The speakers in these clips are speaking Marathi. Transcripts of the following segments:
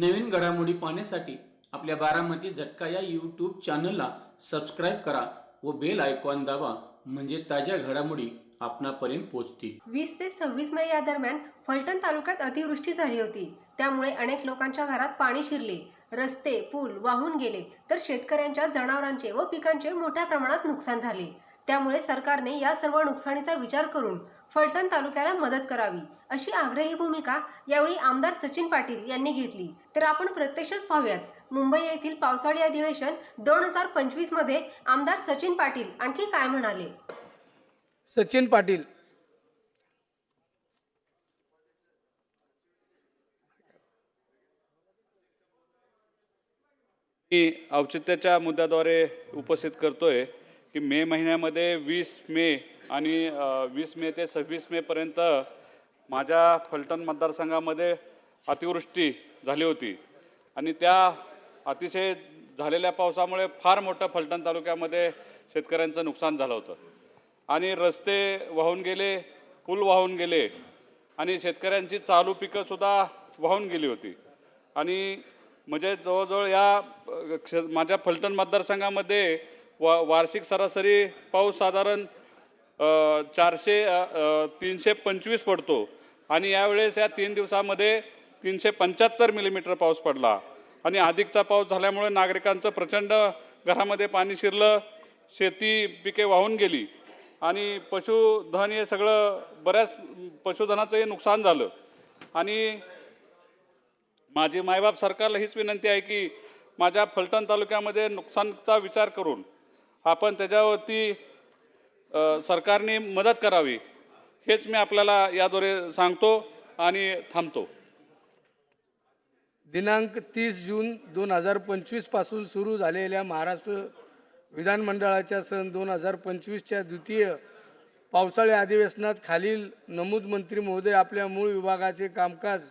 नवीन घडामोडी पाहण्यासाठी आपल्या बारामती झटका या यूट्यूब चॅनलला सबस्क्राईब करा व बेल आयकॉन दाबा म्हणजे ताज्या घडामोडी आपणापर्यंत पोहोचतील. वीस ते सव्वीस मे या दरम्यान फलटण तालुक्यात अतिवृष्टी झाली होती. त्यामुळे अनेक लोकांच्या घरात पाणी शिरले. रस्ते पूल वाहून गेले. तर शेतकऱ्यांच्या जनावरांचे व पिकांचे मोठ्या प्रमाणात नुकसान झाले. त्यामुळे सरकारने या सर्व नुकसानीचा विचार करून फलटण तालुक्याला मदत करावी अशी आग्रही भूमिका यावेळी आमदार सचिन पाटील यांनी घेतली. तर आपण प्रत्यक्षच पाहूयात मुंबई येथील पावसाळी अधिवेशन दोन हजार पंचवीसमध्ये आमदार सचिन पाटील आणखी काय म्हणाले? सचिन पाटील. मी औचित्याच्या मुद्द्याद्वारे उपस्थित करतोय. की मे महिन्यामध्ये वीस मे आणि वीस मे ते सव्वीस मेपर्यंत माझ्या फलटण मतदारसंघामध्ये अतिवृष्टी झाली होती. आणि त्या अतिशय झालेल्या पावसामुळे फार मोठं फलटण तालुक्यामध्ये शेतकऱ्यांचं नुकसान झालं होतं. आणि रस्ते वाहून गेले पूल वाहून गेले आणि शेतकऱ्यांची चालू पिकंसुद्धा वाहून गेली होती. आणि म्हणजे जवळजवळ या माझ्या फलटण मतदारसंघामध्ये वा वार्षिक सरासरी पाऊस साधारण चारशे तीनशे पंचवीस पडतो. आणि यावेळेस या तीन दिवसामध्ये तीनशे पंच्याहत्तर मिलीमीटर पाऊस पडला. आणि अधिकचा पाऊस झाल्यामुळे नागरिकांचं प्रचंड घरामध्ये पाणी शिरलं शेती पिके वाहून गेली. आणि पशुधन हे सगळं बऱ्याच पशुधनाचंही नुकसान झालं. आणि माझी मायबाप सरकारला हीच विनंती आहे की माझ्या फलटण तालुक्यामध्ये नुकसानचा विचार करून आपण त्याच्यावरती सरकारने मदत करावी हेच मी आपल्याला याद्वारे सांगतो आणि थांबतो. दिनांक तीस जून दोन हजार पंचवीसपासून सुरू झालेल्या महाराष्ट्र विधानमंडळाच्या सन दोन हजार पंचवीसच्या द्वितीय पावसाळी अधिवेशनात खालील नमूद मंत्री महोदय आपल्या मूळ विभागाचे कामकाज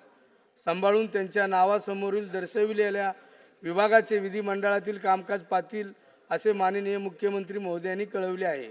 सांभाळून त्यांच्या नावासमोरील दर्शविलेल्या विभागाचे विधिमंडळातील कामकाज पातील असे माननीय मुख्यमंत्री महोदयांनी कळवले आहे.